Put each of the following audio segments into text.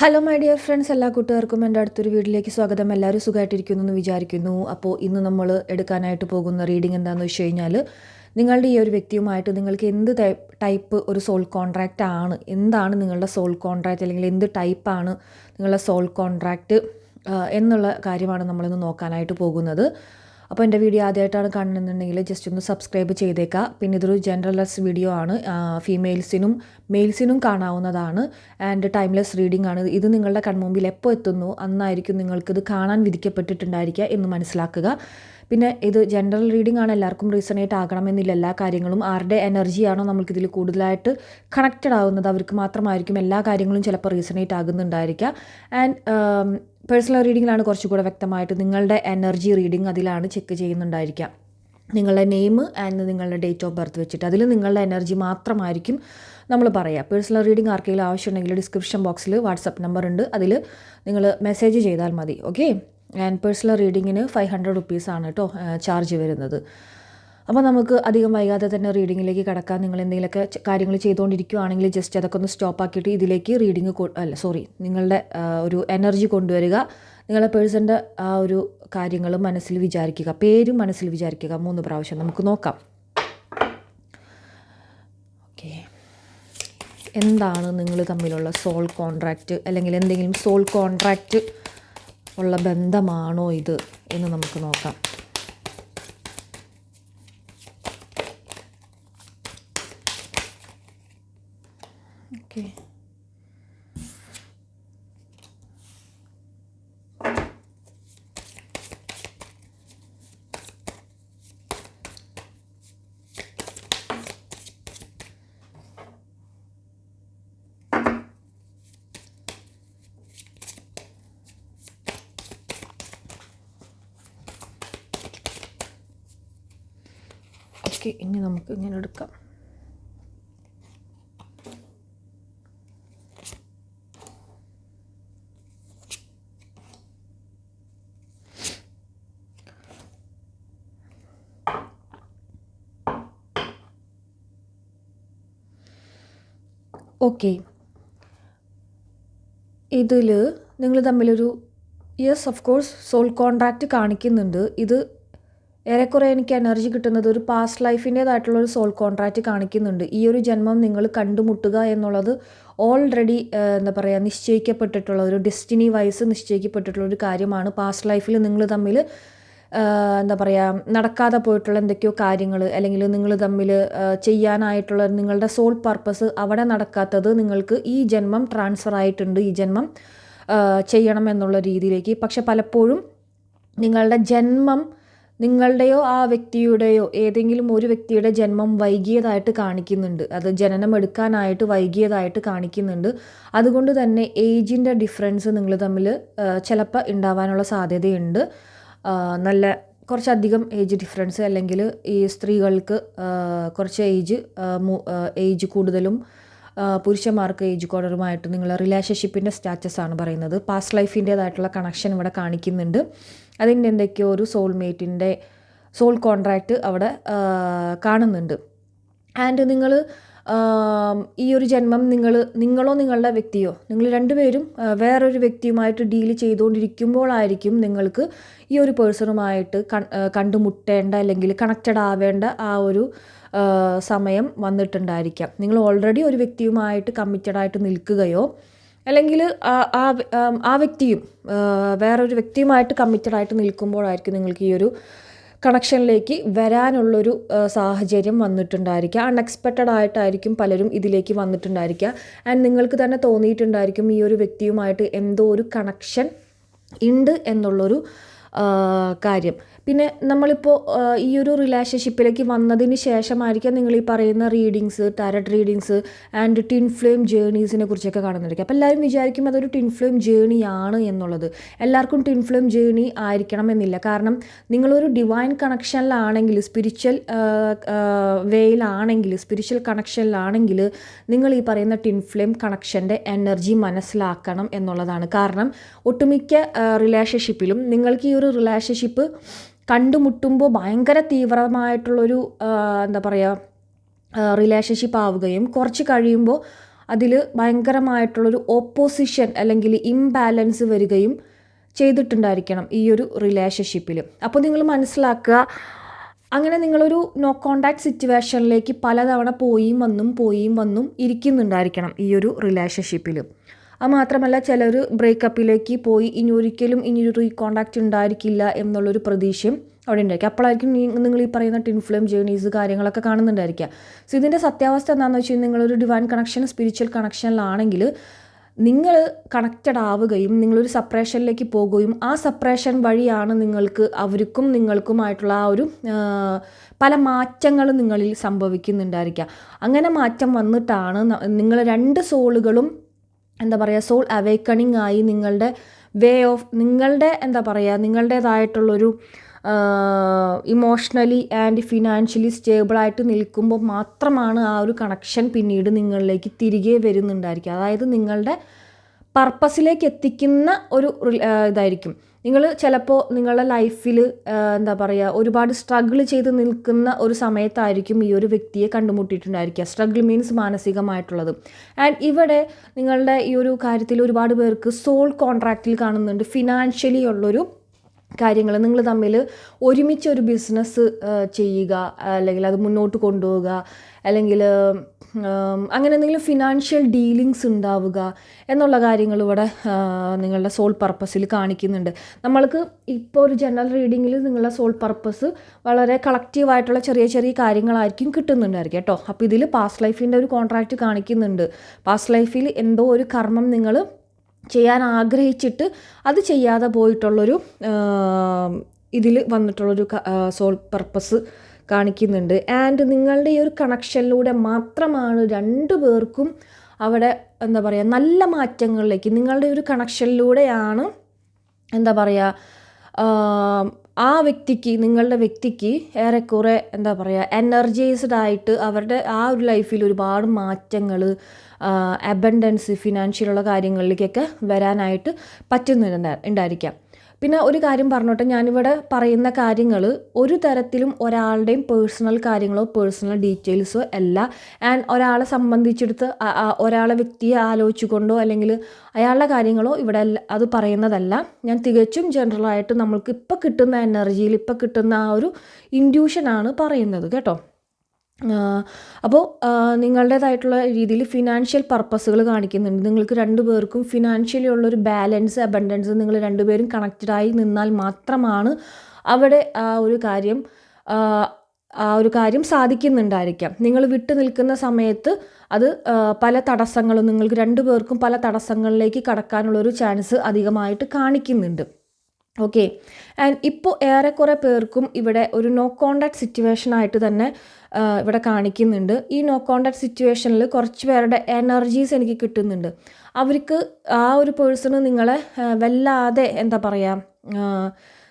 Hello my dear friends എല്ലാ കൂട്ടുകാർക്കും എന്റെ അടുത്തൊരു വീട്ടിലേക്ക് സ്വാഗതം. എല്ലാവരും സുഖമായിട്ടിരിക്കുന്നു എന്ന് വിചാരിക്കുന്നു. അപ്പോൾ ഇന്ന് നമ്മൾ എടുക്കാനായിട്ട് പോകുന്ന റീഡിംഗ് എന്താണെന്ന് വെച്ച് കഴിഞ്ഞാൽ നിങ്ങളുടെ ഈ ഒരു വ്യക്തിയുമായിട്ട് നിങ്ങൾക്ക് എന്ത് ടൈപ്പ് ഒരു സോൾ കോൺട്രാക്റ്റ് ആണ്? എന്താണ് നിങ്ങളുടെ സോൾ കോൺട്രാക്റ്റ് അല്ലെങ്കിൽ എന്ത് ടൈപ്പാണ് നിങ്ങളുടെ സോൾ കോൺട്രാക്റ്റ് എന്നുള്ള കാര്യമാണ് നമ്മളിന്ന് നോക്കാനായിട്ട് പോകുന്നത്. അപ്പോൾ എന്റെ വീഡിയോ ആദ്യമായിട്ടാണ് കാണുന്നുണ്ടെങ്കിൽ ജസ്റ്റ് ഒന്ന് സബ്സ്ക്രൈബ് ചെയ്തേക്കുക പിന്നെ ഇതൊരു ജനറൽലെസ് വീഡിയോ ആണ്. ഫീമെയിൽസിനും മെയിൽസിനും കാണാവുന്നതാണ്. ആൻഡ് ടൈംലെസ് റീഡിംഗ് ആണ്. ഇത് നിങ്ങളുടെ കൺമുമ്പിൽ എപ്പോൾ എത്തുന്നു അന്നായിരിക്കും നിങ്ങൾക്കിത് കാണാൻ വിധിക്കപ്പെട്ടിട്ടുണ്ടായിരിക്കുക എന്ന് മനസ്സിലാക്കുക. പിന്നെ ഇത് ജനറൽ റീഡിംഗ് ആണ്. എല്ലാവർക്കും റീസണേറ്റ് ആകണമെന്നില്ല. എല്ലാ കാര്യങ്ങളും ആരുടെ എനർജിയാണോ നമുക്കിതിൽ കൂടുതലായിട്ട് കണക്റ്റഡ് ആവുന്നത് അവർക്ക് മാത്രമായിരിക്കും എല്ലാ കാര്യങ്ങളും ചിലപ്പോൾ റീസണേറ്റ് ആകുന്നുണ്ടായിരിക്കുക. ആൻഡ് പേഴ്സണൽ റീഡിങ്ങിലാണ് കുറച്ചുകൂടെ വ്യക്തമായിട്ട് നിങ്ങളുടെ എനർജി റീഡിംഗ് അതിലാണ് ചെക്ക് ചെയ്യുന്നുണ്ടായിരിക്കുക. നിങ്ങളുടെ നെയിം ആൻഡ് നിങ്ങളുടെ ഡേറ്റ് ഓഫ് ബർത്ത് വെച്ചിട്ട് അതിൽ നിങ്ങളുടെ എനർജി മാത്രമായിരിക്കും നമ്മൾ പറയുക. പേഴ്സണൽ റീഡിംഗ് ആർക്കെങ്കിലും ആവശ്യമുണ്ടെങ്കിൽ ഡിസ്ക്രിപ്ഷൻ ബോക്സിൽ വാട്സപ്പ് നമ്പർ ഉണ്ട്. അതിൽ നിങ്ങൾ മെസ്സേജ് ചെയ്താൽ മതി. ഓക്കെ ആൻഡ് പേഴ്സണൽ റീഡിങ്ങിന് ഫൈവ് ഹൺഡ്രഡ് റുപ്പീസാണ് കേട്ടോ ചാർജ് വരുന്നത്. അപ്പോൾ നമുക്ക് അധികം വൈകാതെ തന്നെ റീഡിങ്ങിലേക്ക് കടക്കാം. നിങ്ങൾ എന്തെങ്കിലുമൊക്കെ കാര്യങ്ങൾ ചെയ്തുകൊണ്ടിരിക്കുകയാണെങ്കിൽ ജസ്റ്റ് അതൊക്കെ ഒന്ന് സ്റ്റോപ്പ് ആക്കിയിട്ട് ഇതിലേക്ക് റീഡിങ് അല്ല സോറി നിങ്ങളുടെ ഒരു എനർജി കൊണ്ടുവരിക. നിങ്ങളുടെ പേഴ്സന്റെ ആ ഒരു കാര്യങ്ങളും മനസ്സിൽ വിചാരിക്കുക. പേരും മനസ്സിൽ വിചാരിക്കുക. മൂന്ന് പ്രാവശ്യം നമുക്ക് നോക്കാം. ഓക്കെ എന്താണ് നിങ്ങൾ തമ്മിലുള്ള സോൾ കോൺട്രാക്റ്റ് അല്ലെങ്കിൽ എന്തെങ്കിലും സോൾ കോൺട്രാക്റ്റ് ഉള്ള ബന്ധമാണോ ഇത് എന്ന് നമുക്ക് നോക്കാം. ഓക്കെ ഇനി നമുക്ക് ഇങ്ങനെ എടുക്കാം. ഓക്കെ. ഇതിൽ നിങ്ങൾ തമ്മിലൊരു yes of course soul contract കാണിക്കുന്നുണ്ട്. ഇത് ഏറെക്കുറെ എനിക്ക് എനർജി കിട്ടുന്നത് ഒരു പാസ്റ്റ് ലൈഫിന്റേതായിട്ടുള്ള ഒരു സോൾ കോൺട്രാക്റ്റ് കാണിക്കുന്നുണ്ട്. ഈ ഒരു ജന്മം നിങ്ങൾ കണ്ടുമുട്ടുക എന്നുള്ളത് ഓൾറെഡി എന്താ പറയുക നിശ്ചയിക്കപ്പെട്ടിട്ടുള്ള ഒരു ഡെസ്റ്റിനി വൈസ് നിശ്ചയിക്കപ്പെട്ടിട്ടുള്ള ഒരു കാര്യമാണ്. പാസ്റ്റ് ലൈഫിൽ നിങ്ങൾ തമ്മിൽ എന്താ പറയുക നടക്കാതെ പോയിട്ടുള്ള എന്തൊക്കെയോ കാര്യങ്ങൾ അല്ലെങ്കിൽ നിങ്ങൾ തമ്മിൽ ചെയ്യാനായിട്ടുള്ള നിങ്ങളുടെ സോൾ പർപ്പസ് അവിടെ നടക്കാത്തത് നിങ്ങൾക്ക് ഈ ജന്മം ട്രാൻസ്ഫർ ആയിട്ടുണ്ട് ഈ ജന്മം ചെയ്യണം എന്നുള്ള രീതിയിലേക്ക്. പക്ഷെ പലപ്പോഴും നിങ്ങളുടെ ജന്മം നിങ്ങളുടെയോ ആ വ്യക്തിയുടെയോ ഏതെങ്കിലും ഒരു വ്യക്തിയുടെ ജന്മം വൈകിയതായിട്ട് കാണിക്കുന്നുണ്ട്. അത് ജനനം എടുക്കാനായിട്ട് വൈകിയതായിട്ട് കാണിക്കുന്നുണ്ട്. അതുകൊണ്ട് തന്നെ ഏജിന്റെ ഡിഫറൻസ് നിങ്ങൾ തമ്മിൽ ചിലപ്പോൾ ഉണ്ടാവാനുള്ള സാധ്യതയുണ്ട്. നല്ല കുറച്ചധികം ഏജ് ഡിഫറൻസ് അല്ലെങ്കിൽ ഈ സ്ത്രീകൾക്ക് കുറച്ച് ഏജ് ഏജ് കൂടുതലും പുരുഷന്മാർക്ക് ഏജ് കോഡറുമായിട്ട് നിങ്ങൾ റിലേഷൻഷിപ്പിന്റെ സ്റ്റാറ്റസ് ആണ് പറയുന്നത്. പാസ്റ്റ് ലൈഫിന്റേതായിട്ടുള്ള കണക്ഷൻ ഇവിടെ കാണിക്കുന്നുണ്ട്. അതിന്റെ എന്തൊക്കെയോ ഒരു സോൾമേറ്റിന്റെ സോൾ കോൺട്രാക്റ്റ് അവിടെ കാണുന്നുണ്ട്. ആൻഡ് നിങ്ങൾ ഈ ഒരു ജന്മം നിങ്ങൾ നിങ്ങളോ നിങ്ങളുടെ വ്യക്തിയോ നിങ്ങൾ രണ്ടുപേരും വേറൊരു വ്യക്തിയുമായിട്ട് ഡീൽ ചെയ്തുകൊണ്ടിരിക്കുമ്പോഴായിരിക്കും നിങ്ങൾക്ക് ഈ ഒരു പേഴ്സണുമായിട്ട് കണ്ടുമുട്ടേണ്ട അല്ലെങ്കിൽ കണക്റ്റഡ് ആവേണ്ട ആ ഒരു സമയം വന്നിട്ടുണ്ടായിരിക്കാം. നിങ്ങൾ ഓൾറെഡി ഒരു വ്യക്തിയുമായിട്ട് കമ്മിറ്റഡായിട്ട് നിൽക്കുകയോ അല്ലെങ്കിൽ ആ ആ വ്യക്തിയും വേറൊരു വ്യക്തിയുമായിട്ട് കമ്മിറ്റഡായിട്ട് നിൽക്കുമ്പോഴായിരിക്കും നിങ്ങൾക്ക് ഈ ഒരു കണക്ഷനിലേക്ക് വരാനുള്ളൊരു സാഹചര്യം വന്നിട്ടുണ്ടായിരിക്കുക അൺഎക്സ്പെക്റ്റഡ് ആയിട്ടായിരിക്കും പലരും ഇതിലേക്ക് വന്നിട്ടുണ്ടായിരിക്കുക. ആൻഡ് നിങ്ങൾക്ക് തന്നെ തോന്നിയിട്ടുണ്ടായിരിക്കും ഈ ഒരു വ്യക്തിയുമായിട്ട് എന്തോ ഒരു കണക്ഷൻ ഉണ്ട് എന്നുള്ളൊരു കാര്യം. പിന്നെ നമ്മളിപ്പോൾ ഈ ഒരു റിലേഷൻഷിപ്പിലേക്ക് വന്നതിന് ശേഷമായിരിക്കാം നിങ്ങൾ ഈ പറയുന്ന readings tarot readings and twin flame ജേണീസിനെ കുറിച്ചൊക്കെ കാണുന്നുണ്ടായിരിക്കും അപ്പോൾ എല്ലാവരും വിചാരിക്കും അതൊരു ടിൻ ഫ്ലെയിം ജേണിയാണ് എന്നുള്ളത്. എല്ലാവർക്കും ടിൻ ഫ്ലെയിം ജേണി ആയിരിക്കണം എന്നില്ല. കാരണം നിങ്ങളൊരു ഡിവൈൻ കണക്ഷനിലാണെങ്കിൽ സ്പിരിച്വൽ വേയിലാണെങ്കിൽ സ്പിരിച്വൽ കണക്ഷനിലാണെങ്കിൽ നിങ്ങൾ ഈ പറയുന്ന ടിൻ ഫ്ലെയിം കണക്ഷന്റെ എനർജി മനസ്സിലാക്കണം എന്നുള്ളതാണ്. കാരണം ഒട്ടുമിക്ക റിലേഷൻഷിപ്പിലും നിങ്ങൾക്ക് ഈ ഒരു റിലേഷൻഷിപ്പ് കണ്ടുമുട്ടുമ്പോൾ ഭയങ്കര തീവ്രമായിട്ടുള്ളൊരു എന്താ പറയുക റിലേഷൻഷിപ്പ് ആവുകയും കുറച്ച് കഴിയുമ്പോൾ അതിൽ ഭയങ്കരമായിട്ടുള്ളൊരു ഓപ്പോസിഷൻ അല്ലെങ്കിൽ ഇംബാലൻസ് വരികയും ചെയ്തിട്ടുണ്ടായിരിക്കണം ഈ ഒരു റിലേഷൻഷിപ്പിൽ അപ്പോൾ നിങ്ങൾ മനസ്സിലാക്കുക അങ്ങനെ നിങ്ങളൊരു നോ കോണ്ടാക്ട് സിറ്റുവേഷനിലേക്ക് പലതവണ പോയും വന്നും പോയും വന്നും ഇരിക്കുന്നുണ്ടായിരിക്കണം ഈ ഒരു റിലേഷൻഷിപ്പിൽ അത് മാത്രമല്ല ചിലർ ബ്രേക്കപ്പിലേക്ക് പോയി ഇനി ഒരിക്കലും ഇനി ഒരു റീകോണ്ടാക്റ്റ് ഉണ്ടായിരിക്കില്ല എന്നുള്ളൊരു പ്രതീക്ഷയും അവിടെ ഉണ്ടായിരിക്കും. അപ്പോഴായിരിക്കും നിങ്ങൾ ഈ പറയുന്ന ടിൻ ഫ്ലെയിം ജേണീസ് കാര്യങ്ങളൊക്കെ കാണുന്നുണ്ടായിരിക്കുക. സോ ഇതിന്റെ സത്യാവസ്ഥ എന്താണെന്ന് വെച്ച് കഴിഞ്ഞാൽ നിങ്ങളൊരു ഡിവൈൻ കണക്ഷൻ സ്പിരിച്വൽ കണക്ഷനിലാണെങ്കിൽ നിങ്ങൾ കണക്റ്റഡ് ആവുകയും നിങ്ങളൊരു സെപ്പറേഷനിലേക്ക് പോകുകയും ആ സെപ്പറേഷൻ വഴിയാണ് നിങ്ങൾക്ക് അവർക്കും നിങ്ങൾക്കുമായിട്ടുള്ള ആ ഒരു പല മാറ്റങ്ങളും നിങ്ങളിൽ സംഭവിക്കുന്നുണ്ടായിരിക്കുക. അങ്ങനെ മാറ്റം വന്നിട്ടാണ് നിങ്ങൾ രണ്ട് സോളുകളും എന്താ പറയുക സോൾ അവേക്കണിങ് ആയി നിങ്ങളുടെ വേ ഓഫ് നിങ്ങളുടെ എന്താ പറയുക നിങ്ങളുടേതായിട്ടുള്ളൊരു ഇമോഷണലി ആൻഡ് ഫിനാൻഷ്യലി സ്റ്റേബിളായിട്ട് നിൽക്കുമ്പോൾ മാത്രമാണ് ആ ഒരു കണക്ഷൻ പിന്നീട് നിങ്ങളിലേക്ക് തിരികെ വരുന്നുണ്ടായിരിക്കുക. അതായത് നിങ്ങളുടെ പർപ്പസിലേക്ക് എത്തിക്കുന്ന ഒരു ഇതായിരിക്കും. നിങ്ങൾ ചിലപ്പോൾ നിങ്ങളുടെ ലൈഫിൽ എന്താ പറയുക ഒരുപാട് സ്ട്രഗിൾ ചെയ്ത് നിൽക്കുന്ന ഒരു സമയത്തായിരിക്കും ഈ ഒരു വ്യക്തിയെ കണ്ടുമുട്ടിയിട്ടുണ്ടായിരിക്കുക. സ്ട്രഗിൾ മീൻസ് മാനസികമായിട്ടുള്ളത്. ആൻഡ് ഇവിടെ നിങ്ങളുടെ ഈ ഒരു കാര്യത്തിൽ ഒരുപാട് പേർക്ക് സോൾ കോൺട്രാക്റ്റിൽ കാണുന്നുണ്ട്. ഫിനാൻഷ്യലി ഉള്ളൊരു കാര്യങ്ങൾ നിങ്ങൾ തമ്മിൽ ഒരുമിച്ച് ഒരു ബിസിനസ് ചെയ്യുക അല്ലെങ്കിൽ അത് മുന്നോട്ട് കൊണ്ടുപോവുക അല്ലെങ്കിൽ അങ്ങനെ എന്തെങ്കിലും ഫിനാൻഷ്യൽ ഡീലിങ്സ് ഉണ്ടാവുക എന്നുള്ള കാര്യങ്ങൾ ഇവിടെ നിങ്ങളുടെ സോൾ പർപ്പസിൽ കാണിക്കുന്നുണ്ട്. നമ്മൾക്ക് ഇപ്പോൾ ഒരു ജനറൽ റീഡിങ്ങിൽ നിങ്ങളുടെ സോൾ പർപ്പസ് വളരെ കളക്റ്റീവായിട്ടുള്ള ചെറിയ ചെറിയ കാര്യങ്ങളായിരിക്കും കിട്ടുന്നുണ്ടായിരിക്കും കേട്ടോ. അപ്പോൾ ഇതിൽ പാസ്റ്റ് ലൈഫിന്റെ ഒരു കോൺട്രാക്റ്റ് കാണിക്കുന്നുണ്ട്. പാസ്റ്റ് ലൈഫിൽ എന്തോ ഒരു കർമ്മം നിങ്ങൾ ചെയ്യാൻ ആഗ്രഹിച്ചിട്ട് അത് ചെയ്യാതെ പോയിട്ടുള്ളൊരു ഇതിൽ വന്നിട്ടുള്ളൊരു സോൾ പർപ്പസ് കാണിക്കുന്നുണ്ട്. ആൻഡ് നിങ്ങളുടെ ഈ ഒരു കണക്ഷനിലൂടെ മാത്രമാണ് രണ്ടു പേർക്കും അവിടെ എന്താ പറയുക നല്ല മാറ്റങ്ങളിലേക്ക് നിങ്ങളുടെ ഒരു കണക്ഷനിലൂടെയാണ് എന്താ പറയുക ആ വ്യക്തിക്ക് നിങ്ങളുടെ വ്യക്തിക്ക് ഏറെക്കുറെ എന്താ പറയുക എനർജൈസ്ഡ് ആയിട്ട് അവരുടെ ആ ഒരു ലൈഫിൽ ഒരുപാട് മാറ്റങ്ങൾ അബൻഡൻസ് ഫിനാൻഷ്യലുള്ള കാര്യങ്ങളിലേക്കൊക്കെ വരാനായിട്ട് പറ്റുന്നുണ്ട് ഉണ്ടായിരിക്കാം. പിന്നെ ഒരു കാര്യം പറഞ്ഞോട്ടെ ഞാനിവിടെ പറയുന്ന കാര്യങ്ങൾ ഒരു തരത്തിലും ഒരാളുടെയും പേഴ്സണൽ കാര്യങ്ങളോ പേഴ്സണൽ ഡീറ്റെയിൽസോ അല്ല. ആൻഡ് ഒരാളെ സംബന്ധിച്ചെടുത്ത് ഒരാളെ വ്യക്തിയെ ആലോചിച്ചുകൊണ്ടോ അല്ലെങ്കിൽ അയാളുടെ കാര്യങ്ങളോ ഇവിടെ അത് പറയുന്നതല്ല. ഞാൻ തികച്ചും ജനറലായിട്ട് നമ്മൾക്ക് ഇപ്പോൾ കിട്ടുന്ന എനർജിയിൽ ഇപ്പോൾ കിട്ടുന്ന ആ ഒരു ഇൻഡ്യൂഷനാണ് പറയുന്നത് കേട്ടോ. അപ്പോൾ നിങ്ങളുടേതായിട്ടുള്ള രീതിയിൽ ഫിനാൻഷ്യൽ പർപ്പസുകൾ കാണിക്കുന്നുണ്ട്. നിങ്ങൾക്ക് രണ്ടു പേർക്കും ഫിനാൻഷ്യലി ഉള്ളൊരു ബാലൻസ് അബണ്ടൻസ് നിങ്ങൾ രണ്ടുപേരും കണക്റ്റഡായി നിന്നാൽ മാത്രമാണ് അവിടെ ആ ഒരു കാര്യം ആ ഒരു കാര്യം സാധിക്കുന്നുണ്ടായിരിക്കാം. നിങ്ങൾ വിട്ടു നിൽക്കുന്ന സമയത്ത് അത് പല തടസ്സങ്ങളും നിങ്ങൾക്ക് രണ്ടു പേർക്കും പല തടസ്സങ്ങളിലേക്ക് കടക്കാനുള്ളൊരു ചാൻസ് അധികമായിട്ട് കാണിക്കുന്നുണ്ട്. ഓക്കെ ആൻഡ് ഇപ്പോൾ ഏറെക്കുറെ പേർക്കും ഇവിടെ ഒരു നോ കോണ്ടാക്ട് സിറ്റുവേഷൻ ആയിട്ട് തന്നെ ഇവിടെ കാണിക്കുന്നുണ്ട്. ഈ നോ കോണ്ടാക്ട് സിറ്റുവേഷനിൽ കുറച്ച് പേരുടെ എനർജീസ് എനിക്ക് കിട്ടുന്നുണ്ട്. അവർക്ക് ആ ഒരു പേഴ്സണ് നിങ്ങളെ വല്ലാതെ എന്താ പറയുക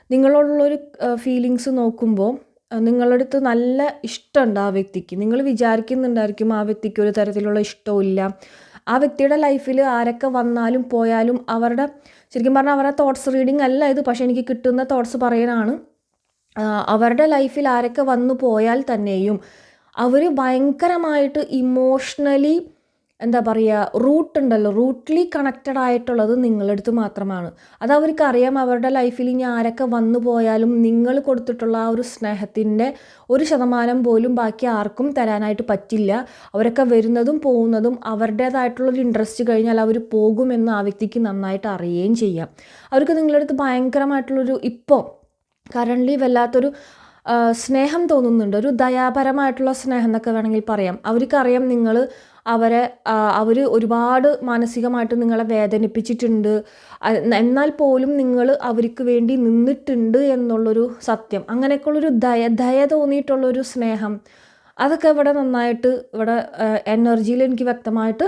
നിങ്ങളോടുള്ളൊരു ഫീലിങ്സ് നോക്കുമ്പോൾ നിങ്ങളടുത്ത് നല്ല ഇഷ്ടമുണ്ട് ആ വ്യക്തിക്ക്. നിങ്ങൾ വിചാരിക്കുന്നുണ്ടായിരിക്കും ആ വ്യക്തിക്ക് ഒരു തരത്തിലുള്ള ഇഷ്ടമില്ല ആ വ്യക്തിയുടെ ലൈഫിൽ ആരൊക്കെ വന്നാലും പോയാലും അവരുടെ ശരിക്കും പറഞ്ഞാൽ അവരുടെ തോട്ട്സ് റീഡിംഗ് അല്ല ഇത് പക്ഷേ എനിക്ക് കിട്ടുന്ന തോട്ട്സ് പറയാനാണ്. അവരുടെ ലൈഫിൽ ആരൊക്കെ വന്നു പോയാൽ തന്നെയും അവർ ഭയങ്കരമായിട്ട് ഇമോഷണലി എന്താ പറയുക റൂട്ട് ഉണ്ടല്ലോ റൂട്ട്ലി കണക്റ്റഡ് ആയിട്ടുള്ളത് നിങ്ങളടുത്ത് മാത്രമാണ്. അത് അവർക്ക് അറിയാം അവരുടെ ലൈഫിൽ ഇനി ആരൊക്കെ വന്നു പോയാലും നിങ്ങൾ കൊടുത്തിട്ടുള്ള ആ ഒരു സ്നേഹത്തിന്റെ ഒരു ശതമാനം പോലും ബാക്കി ആർക്കും തരാനായിട്ട് പറ്റില്ല. അവരൊക്കെ വരുന്നതും പോകുന്നതും അവരുടേതായിട്ടുള്ളൊരു ഇൻട്രസ്റ്റ് കഴിഞ്ഞാൽ അവർ പോകുമെന്ന് ആ വ്യക്തിക്ക് നന്നായിട്ട് അറിയുകയും ചെയ്യാം. അവർക്ക് നിങ്ങളുടെ അടുത്ത് ഭയങ്കരമായിട്ടുള്ളൊരു ഇപ്പോൾ കറണ്ട്ലി വല്ലാത്തൊരു സ്നേഹം തോന്നുന്നുണ്ട്. ഒരു ദയാപരമായിട്ടുള്ള സ്നേഹം എന്നൊക്കെ വേണമെങ്കിൽ പറയാം. അവർക്കറിയാം നിങ്ങൾ അവരെ അവർ ഒരുപാട് മാനസികമായിട്ട് നിങ്ങളെ വേദനിപ്പിച്ചിട്ടുണ്ട്. എന്നാൽ പോലും നിങ്ങൾ അവർക്ക് വേണ്ടി നിന്നിട്ടുണ്ട് എന്നുള്ളൊരു സത്യം. അങ്ങനെയൊക്കെയുള്ളൊരു ദയ ദയ തോന്നിയിട്ടുള്ളൊരു സ്നേഹം. അതൊക്കെ ഇവിടെ നന്നായിട്ട് ഇവിടെ എനർജിയിൽ എനിക്ക് വ്യക്തമായിട്ട്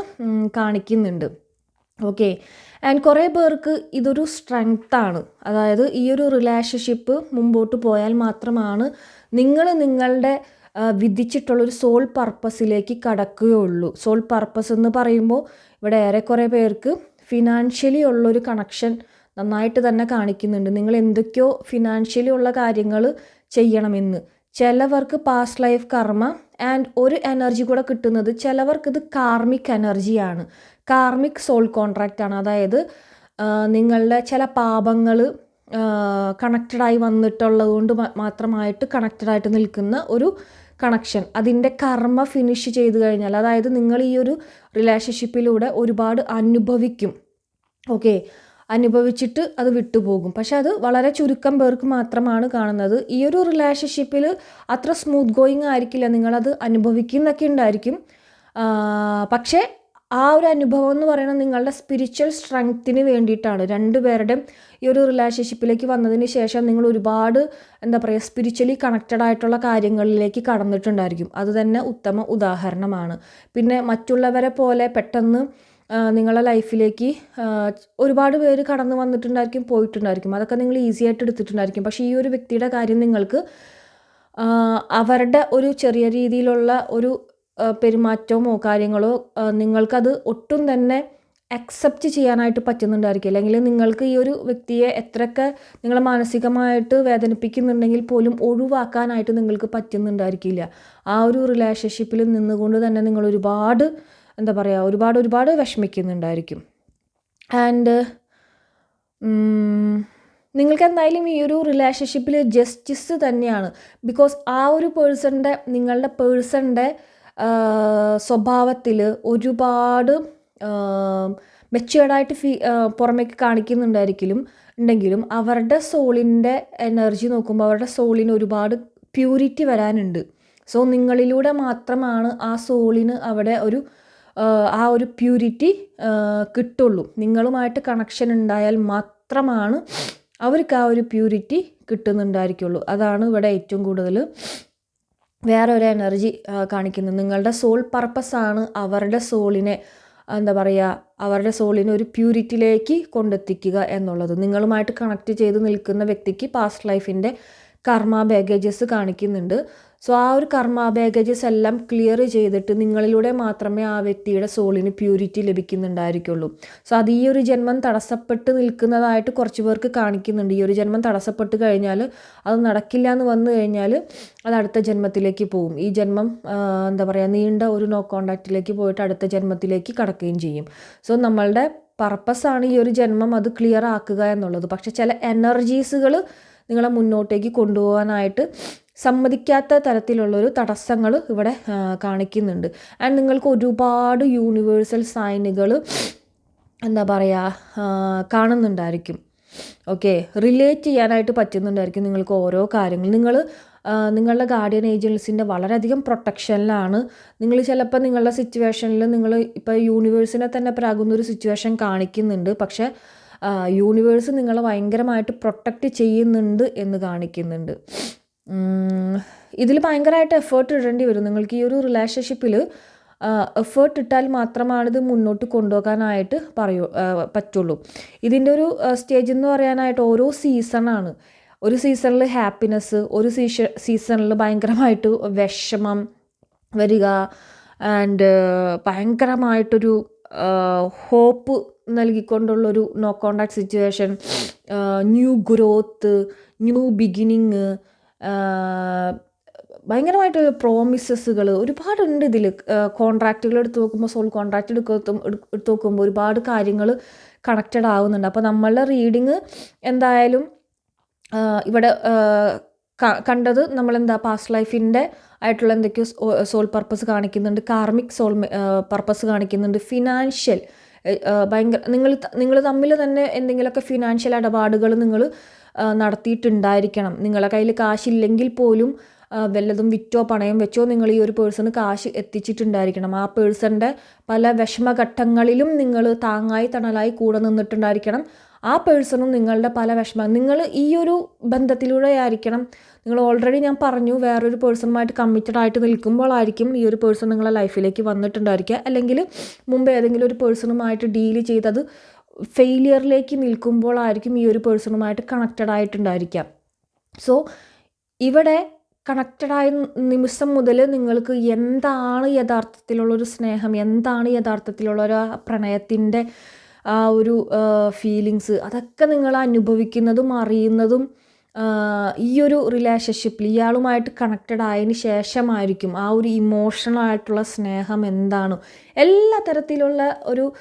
കാണിക്കുന്നുണ്ട്. ഓക്കെ ആൻഡ് കുറേ പേർക്ക് ഇതൊരു സ്ട്രെങ്ത്താണ് അതായത് ഈ ഒരു റിലേഷൻഷിപ്പ് മുമ്പോട്ട് പോയാൽ മാത്രമാണ് നിങ്ങൾ നിങ്ങളുടെ വിധിച്ചിട്ടുള്ളൊരു സോൾ പർപ്പസിലേക്ക് കടക്കുകയുള്ളൂ. സോൾ പർപ്പസ് എന്ന് പറയുമ്പോൾ ഇവിടെ ഏറെക്കുറെ പേർക്ക് ഫിനാൻഷ്യലി ഉള്ളൊരു കണക്ഷൻ നന്നായിട്ട് തന്നെ കാണിക്കുന്നുണ്ട്. നിങ്ങൾ എന്തൊക്കെയോ ഫിനാൻഷ്യലി ഉള്ള കാര്യങ്ങൾ ചെയ്യണമെന്ന്. ചിലവർക്ക് പാസ്റ്റ് ലൈഫ് കർമ്മ ആൻഡ് ഒരു എനർജി കൂടെ കിട്ടുന്നത് ചിലവർക്കിത് കാർമിക് എനർജിയാണ് കാർമിക് സോൾ കോൺട്രാക്റ്റ് ആണ്. അതായത് നിങ്ങളുടെ ചില പാപങ്ങൾ കണക്റ്റഡായി വന്നിട്ടുള്ളത് കൊണ്ട് മാത്രമായിട്ട് കണക്റ്റഡായിട്ട് നിൽക്കുന്ന ഒരു കണക്ഷൻ അതിന്റെ കർമ്മ ഫിനിഷ് ചെയ്ത് കഴിഞ്ഞാൽ അതായത് നിങ്ങൾ ഈ ഒരു റിലേഷൻഷിപ്പിലൂടെ ഒരുപാട് അനുഭവിക്കും. ഓക്കെ അനുഭവിച്ചിട്ട് അത് വിട്ടുപോകും. പക്ഷെ അത് വളരെ ചുരുക്കം പേർക്ക് മാത്രമാണ് കാണുന്നത്. ഈ ഒരു റിലേഷൻഷിപ്പിൽ അത്ര സ്മൂത്ത് ഗോയിങ് ആയിരിക്കില്ല. നിങ്ങളത് അനുഭവിക്കുന്നൊക്കെ ഉണ്ടായിരിക്കും. പക്ഷേ ആ ഒരു അനുഭവം എന്ന് പറയുന്നത് നിങ്ങളുടെ സ്പിരിച്വൽ സ്ട്രെങ്ത്തിന് വേണ്ടിയിട്ടാണ്. രണ്ടുപേരുടെയും ഈ ഒരു റിലേഷൻഷിപ്പിലേക്ക് വന്നതിന് ശേഷം നിങ്ങൾ ഒരുപാട് എന്താ പറയുക സ്പിരിച്വലി കണക്റ്റഡ് ആയിട്ടുള്ള കാര്യങ്ങളിലേക്ക് കടന്നിട്ടുണ്ടായിരിക്കും. അത് തന്നെ ഉത്തമ ഉദാഹരണമാണ്. പിന്നെ മറ്റുള്ളവരെ പോലെ പെട്ടെന്ന് നിങ്ങളുടെ ലൈഫിലേക്ക് ഒരുപാട് പേര് കടന്നു വന്നിട്ടുണ്ടായിരിക്കും പോയിട്ടുണ്ടായിരിക്കും. അതൊക്കെ നിങ്ങൾ ഈസി ആയിട്ട് എടുത്തിട്ടുണ്ടായിരിക്കും. പക്ഷേ ഈ ഒരു വ്യക്തിയുടെ കാര്യം നിങ്ങൾക്ക് അവരുടെ ഒരു ചെറിയ രീതിയിലുള്ള ഒരു പെരുമാറ്റമോ കാര്യങ്ങളോ നിങ്ങൾക്കത് ഒട്ടും തന്നെ അക്സെപ്റ്റ് ചെയ്യാനായിട്ട് പറ്റുന്നുണ്ടായിരിക്കും. അല്ലെങ്കിൽ നിങ്ങൾക്ക് ഈ ഒരു വ്യക്തിയെ എത്രയൊക്കെ നിങ്ങളെ മാനസികമായിട്ട് വേദനിപ്പിക്കുന്നുണ്ടെങ്കിൽ പോലും ഒഴിവാക്കാനായിട്ട് നിങ്ങൾക്ക് പറ്റുന്നുണ്ടായിരിക്കില്ല. ആ ഒരു റിലേഷൻഷിപ്പിൽ നിന്നുകൊണ്ട് തന്നെ നിങ്ങൾ ഒരുപാട് എന്താ പറയുക ഒരുപാട് ഒരുപാട് വിഷമിക്കുന്നുണ്ടായിരിക്കും. ആൻഡ് നിങ്ങൾക്ക് എന്തായാലും ഈ ഒരു റിലേഷൻഷിപ്പിൽ ജസ്റ്റിസ് തന്നെയാണ്. ബിക്കോസ് ആ ഒരു പേഴ്സണിന്റെ നിങ്ങളുടെ പേഴ്സണിന്റെ സ്വഭാവത്തിൽ ഒരുപാട് മെച്ചുവേർഡായിട്ട് ഫീ പുറമേക്ക് കാണിക്കുന്നുണ്ടായിരിക്കലും ഉണ്ടെങ്കിലും അവരുടെ സോളിന്റെ എനർജി നോക്കുമ്പോൾ അവരുടെ സോളിന് ഒരുപാട് പ്യൂരിറ്റി വരാനുണ്ട്. സോ നിങ്ങളിലൂടെ മാത്രമാണ് ആ സോളിന് അവിടെ ഒരു ആ, ഒരു പ്യൂരിറ്റി കിട്ടുള്ളൂ. നിങ്ങളുമായിട്ട് കണക്ഷൻ ഉണ്ടായാൽ മാത്രമാണ് അവർക്ക് ആ ഒരു പ്യൂരിറ്റി കിട്ടുന്നുണ്ടായിരിക്കുള്ളൂ. അതാണ് ഇവിടെ ഏറ്റവും കൂടുതൽ വേറെ ഒരു എനർജി കാണിക്കുന്നത്. നിങ്ങളുടെ സോൾ പർപ്പസാണ് അവരുടെ സോളിനെ എന്താ പറയുക അവരുടെ സോളിനെ ഒരു പ്യൂരിറ്റിയിലേക്ക് കൊണ്ടെത്തിക്കുക എന്നുള്ളത്. നിങ്ങളുമായിട്ട് കണക്ട് ചെയ്ത് നിൽക്കുന്ന വ്യക്തിക്ക് പാസ്റ്റ് ലൈഫിന്റെ കർമ്മ ബാഗേജസ് കാണിക്കുന്നുണ്ട്. സോ ആ ഒരു കർമ്മ ബാഗേജസ് എല്ലാം ക്ലിയർ ചെയ്തിട്ട് നിങ്ങളിലൂടെ മാത്രമേ ആ വ്യക്തിയുടെ സോളിന് പ്യൂരിറ്റി ലഭിക്കുന്നുണ്ടായിരിക്കുള്ളൂ. സോ അത് ഈ ഒരു ജന്മം തടസ്സപ്പെട്ട് നിൽക്കുന്നതായിട്ട് കുറച്ച് പേർക്ക് കാണിക്കുന്നുണ്ട്. ഈ ഒരു ജന്മം തടസ്സപ്പെട്ട് കഴിഞ്ഞാൽ അത് നടക്കില്ല എന്ന് വന്നു കഴിഞ്ഞാൽ അത് അടുത്ത ജന്മത്തിലേക്ക് പോകും ഈ ജന്മം എന്താ പറയുക നീണ്ട ഒരു നോ കോണ്ടാക്റ്റിലേക്ക് പോയിട്ട് അടുത്ത ജന്മത്തിലേക്ക് കടക്കുകയും ചെയ്യും. സോ നമ്മളുടെ പർപ്പസാണ് ഈ ഒരു ജന്മം അത് ക്ലിയർ ആക്കുക എന്നുള്ളത്. പക്ഷെ ചില എനർജീസുകൾ നിങ്ങളെ മുന്നോട്ടേക്ക് കൊണ്ടുപോകാനായിട്ട് സമ്മതിക്കാത്ത തരത്തിലുള്ളൊരു തടസ്സങ്ങൾ ഇവിടെ കാണിക്കുന്നുണ്ട്. ആൻഡ് നിങ്ങൾക്ക് ഒരുപാട് യൂണിവേഴ്സൽ സൈനുകൾ എന്താ പറയുക കാണുന്നുണ്ടായിരിക്കും. ഓക്കെ റിലേറ്റ് ചെയ്യാനായിട്ട് പറ്റുന്നുണ്ടായിരിക്കും നിങ്ങൾക്ക് ഓരോ കാര്യങ്ങൾ. നിങ്ങൾ നിങ്ങളുടെ ഗാർഡിയൻ ഏജൻസിന്റെ വളരെയധികം പ്രൊട്ടക്ഷനിലാണ് നിങ്ങൾ ചിലപ്പോൾ നിങ്ങളുടെ സിറ്റുവേഷനിൽ നിങ്ങൾ ഇപ്പോൾ യൂണിവേഴ്സിനെ തന്നെ പ്രാകുന്ന ഒരു സിറ്റുവേഷൻ കാണിക്കുന്നുണ്ട്. പക്ഷേ യൂണിവേഴ്സ് നിങ്ങളെ ഭയങ്കരമായിട്ട് പ്രൊട്ടക്റ്റ് ചെയ്യുന്നുണ്ട് എന്ന് കാണിക്കുന്നുണ്ട്. ഇതിൽ ഭയങ്കരമായിട്ട് എഫേർട്ട് ഇടേണ്ടി വരും. നിങ്ങൾക്ക് ഈ ഒരു റിലേഷൻഷിപ്പിൽ എഫേർട്ട് ഇട്ടാൽ മാത്രമാണിത് മുന്നോട്ട് കൊണ്ടുപോകാനായിട്ട് പറയൂ പറ്റുള്ളൂ. ഇതിന്റെ ഒരു സ്റ്റേജ് എന്ന് പറയാനായിട്ട് ഓരോ സീസണാണ് ഒരു സീസണിൽ ഹാപ്പിനെസ് ഒരു സീഷ സീസണിൽ ഭയങ്കരമായിട്ട് വിഷമം വരിക ആൻഡ് ഭയങ്കരമായിട്ടൊരു hope നൽകിക്കൊണ്ടുള്ളൊരു no contact situation new growth new beginning ഭയങ്കരമായിട്ട് പ്രോമിസസുകൾ ഒരുപാടുണ്ട് ഇതിൽ. കോൺട്രാക്റ്റുകൾ എടുത്ത് നോക്കുമ്പോൾ സോൾ കോൺട്രാക്റ്റ് എടുക്കും എടുത്ത് നോക്കുമ്പോൾ ഒരുപാട് കാര്യങ്ങൾ കണക്റ്റഡ് ആവുന്നുണ്ട്. അപ്പോൾ നമ്മളുടെ റീഡിങ് എന്തായാലും ഇവിടെ കണ്ടത് നമ്മളെന്താ പാസ്റ്റ് ലൈഫിന്റെ ആയിട്ടുള്ള എന്തൊക്കെയോ സോൾ പർപ്പസ് കാണിക്കുന്നുണ്ട് കാർമിക് സോൾ പർപ്പസ് കാണിക്കുന്നുണ്ട് ഫിനാൻഷ്യൽ ഭയങ്കര നിങ്ങൾ നിങ്ങൾ തമ്മിൽ തന്നെ എന്തെങ്കിലുമൊക്കെ ഫിനാൻഷ്യൽ ഇടപാടുകൾ നിങ്ങൾ നടത്തിയിട്ടുണ്ടായിരിക്കണം. നിങ്ങളുടെ കയ്യിൽ കാശില്ലെങ്കിൽ പോലും വല്ലതും വിറ്റോ പണയം വെച്ചോ നിങ്ങൾ ഈ ഒരു പേഴ്സണ് കാശ് എത്തിച്ചിട്ടുണ്ടായിരിക്കണം. ആ പേഴ്സന്റെ പല വിഷമഘട്ടങ്ങളിലും നിങ്ങൾ താങ്ങായി തണലായി കൂടെ നിന്നിട്ടുണ്ടായിരിക്കണം. ആ പേഴ്സണും നിങ്ങളുടെ പല വിഷമം നിങ്ങൾ ഈ ഒരു ബന്ധത്തിലൂടെ ആയിരിക്കണം നിങ്ങൾ ഓൾറെഡി ഞാൻ പറഞ്ഞു വേറൊരു പേഴ്സണുമായിട്ട് കമ്മിറ്റഡ് ആയിട്ട് നിൽക്കുമ്പോഴായിരിക്കും ഈ ഒരു പേഴ്സൺ നിങ്ങളെ ലൈഫിലേക്ക് വന്നിട്ടുണ്ടായിരിക്കുക. അല്ലെങ്കിൽ മുമ്പ് ഏതെങ്കിലും ഒരു പേഴ്സണുമായിട്ട് ഡീൽ ചെയ്തത് ഫെയിലിയറിലേക്ക് നിൽക്കുമ്പോഴായിരിക്കും ഈ ഒരു പേഴ്സണുമായിട്ട് കണക്റ്റഡ് ആയിട്ടുണ്ടായിരിക്കുക. സോ ഇവിടെ കണക്റ്റഡായ നിമിഷം മുതൽ നിങ്ങൾക്ക് എന്താണ് യഥാർത്ഥത്തിലുള്ളൊരു സ്നേഹം എന്താണ് യഥാർത്ഥത്തിലുള്ള ഒരു പ്രണയത്തിന്റെ ആ ഒരു ഫീലിങ്സ് അതൊക്കെ നിങ്ങൾ അനുഭവിക്കുന്നതും അറിയുന്നതും ഈ ഒരു റിലേഷൻഷിപ്പിൽ ഇയാളുമായിട്ട് കണക്റ്റഡ് ആയതിന് ശേഷമായിരിക്കും ആ ഒരു ഇമോഷണൽ ആയിട്ടുള്ള സ്നേഹം എന്താണ്. എല്ലാ തരത്തിലുള്ള ഒരു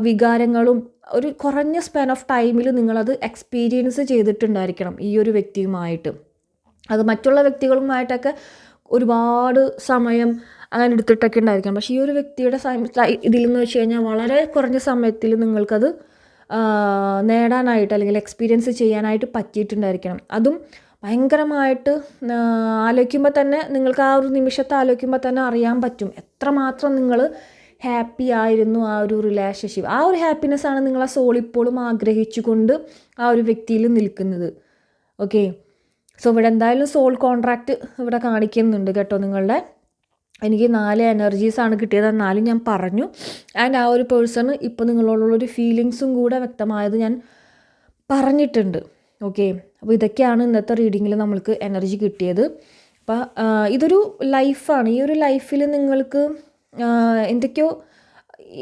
വികാരങ്ങളും ഒരു കുറഞ്ഞ സ്പാൻ ഓഫ് ടൈമിൽ നിങ്ങളത് എക്സ്പീരിയൻസ് ചെയ്തിട്ടുണ്ടായിരിക്കണം ഈ ഒരു വ്യക്തിയുമായിട്ട്. അത് മറ്റുള്ള വ്യക്തികളുമായിട്ടൊക്കെ ഒരുപാട് സമയം അങ്ങനെ എടുത്തിട്ടൊക്കെ ഉണ്ടായിരിക്കണം. പക്ഷേ ഈ ഒരു വ്യക്തിയുടെ ഇതിൽ നിന്ന് വെച്ച് കഴിഞ്ഞാൽ വളരെ കുറഞ്ഞ സമയത്തിൽ നിങ്ങൾക്കത് നേടാനായിട്ട് അല്ലെങ്കിൽ എക്സ്പീരിയൻസ് ചെയ്യാനായിട്ട് പറ്റിയിട്ടുണ്ടായിരിക്കണം. അതും ഭയങ്കരമായിട്ട് ആലോചിക്കുമ്പോൾ തന്നെ നിങ്ങൾക്ക് ആ ഒരു നിമിഷത്തെ ആലോചിക്കുമ്പോൾ തന്നെ അറിയാൻ പറ്റും. എത്രമാത്രം നിങ്ങൾ ഹാപ്പി ആയിരുന്നു ആ ഒരു റിലേഷൻഷിപ്പ് ആ ഒരു ഹാപ്പിനെസ് ആണ് നിങ്ങൾ ആ സോൾ ഇപ്പോഴും ആഗ്രഹിച്ചുകൊണ്ട് ആ ഒരു വ്യക്തിയിൽ നിൽക്കുന്നത്. ഓക്കെ സോ ഇവിടെ എന്തായാലും സോൾ കോൺട്രാക്റ്റ് ഇവിടെ കാണിക്കുന്നുണ്ട് കേട്ടോ നിങ്ങളുടെ. എനിക്ക് നാല് എനർജീസാണ് കിട്ടിയത്. എന്നാലും ഞാൻ പറഞ്ഞു. ആൻഡ് ആ ഒരു പേഴ്സണ് ഇപ്പോൾ നിങ്ങളോടുള്ളൊരു ഫീലിങ്സും കൂടെ വ്യക്തമായത് ഞാൻ പറഞ്ഞിട്ടുണ്ട്. ഓക്കെ അപ്പോൾ ഇതൊക്കെയാണ് ഇന്നത്തെ റീഡിങ്ങിൽ നമ്മൾക്ക് എനർജി കിട്ടിയത്. അപ്പോൾ ഇതൊരു ലൈഫാണ് ഈ ഒരു ലൈഫിൽ നിങ്ങൾക്ക് എന്തൊക്കെയോ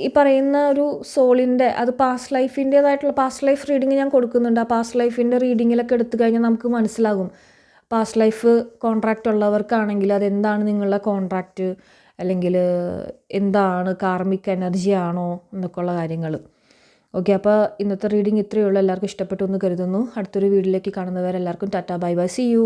ഈ പറയുന്ന ഒരു സോളിന്റെ അത് പാസ്റ്റ് ലൈഫിന്റേതായിട്ടുള്ള പാസ്റ്റ് ലൈഫ് റീഡിങ് ഞാൻ കൊടുക്കുന്നുണ്ട്. ആ പാസ്റ്റ് ലൈഫിന്റെ റീഡിങ്ങിലൊക്കെ എടുത്തു കഴിഞ്ഞാൽ നമുക്ക് മനസ്സിലാകും. പാസ്റ്റ് ലൈഫ് കോൺട്രാക്റ്റ് ഉള്ളവർക്കാണെങ്കിൽ അതെന്താണ് നിങ്ങളുടെ കോൺട്രാക്റ്റ് അല്ലെങ്കിൽ എന്താണ് കാർമിക് എനർജി ആണോ എന്നൊക്കെയുള്ള കാര്യങ്ങൾ. ഓക്കെ അപ്പോൾ ഇന്നത്തെ റീഡിങ് ഇത്രയേ ഉള്ളൂ. എല്ലാവർക്കും ഇഷ്ടപ്പെട്ടു എന്ന് കരുതുന്നു. അടുത്തൊരു വീഡിയോയിലേക്ക് കാണുന്നവരെല്ലാവർക്കും tata bye bye. See you